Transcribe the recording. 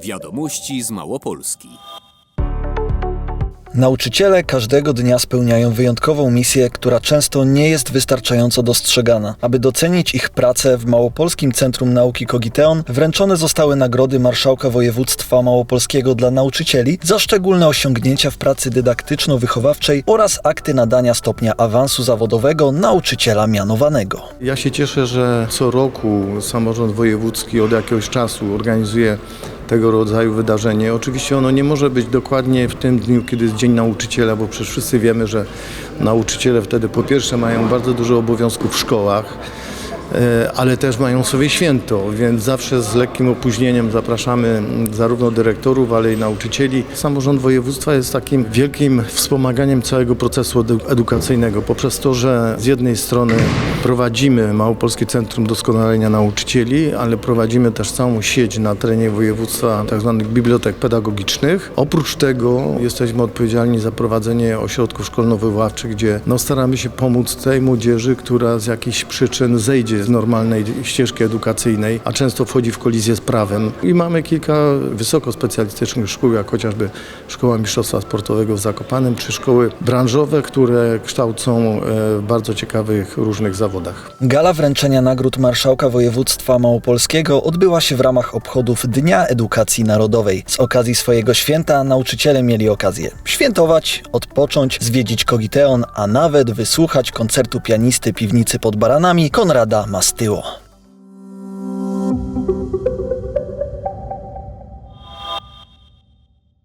Wiadomości z Małopolski. Nauczyciele każdego dnia spełniają wyjątkową misję, która często nie jest wystarczająco dostrzegana. Aby docenić ich pracę w Małopolskim Centrum Nauki Kogiteon wręczone zostały nagrody Marszałka Województwa Małopolskiego dla nauczycieli za szczególne osiągnięcia w pracy dydaktyczno-wychowawczej oraz akty nadania stopnia awansu zawodowego nauczyciela mianowanego. Ja się cieszę, że co roku samorząd wojewódzki od jakiegoś czasu organizuje tego rodzaju wydarzenie. Oczywiście ono nie może być dokładnie w tym dniu, kiedy jest Dzień Nauczyciela, bo przecież wszyscy wiemy, że nauczyciele wtedy po pierwsze mają bardzo dużo obowiązków w szkołach, ale też mają sobie święto, więc zawsze z lekkim opóźnieniem zapraszamy zarówno dyrektorów, ale i nauczycieli. Samorząd województwa jest takim wielkim wspomaganiem całego procesu edu- edukacyjnego poprzez to, że z jednej strony prowadzimy Małopolskie Centrum Doskonalenia Nauczycieli, ale prowadzimy też całą sieć na terenie województwa tzw. bibliotek pedagogicznych. Oprócz tego jesteśmy odpowiedzialni za prowadzenie ośrodków szkolno-wychowawczych, gdzie no, staramy się pomóc tej młodzieży, która z jakichś przyczyn zejdzie z normalnej ścieżki edukacyjnej, a często wchodzi w kolizję z prawem. I mamy kilka wysoko specjalistycznych szkół, jak chociażby Szkoła Mistrzostwa Sportowego w Zakopanem, czy szkoły branżowe, które kształcą e, w bardzo ciekawych różnych zawodach. Gala wręczenia nagród Marszałka Województwa Małopolskiego odbyła się w ramach obchodów Dnia Edukacji Narodowej. Z okazji swojego święta nauczyciele mieli okazję świętować, odpocząć, zwiedzić Kogiteon, a nawet wysłuchać koncertu pianisty piwnicy pod Baranami Konrada Mastyło.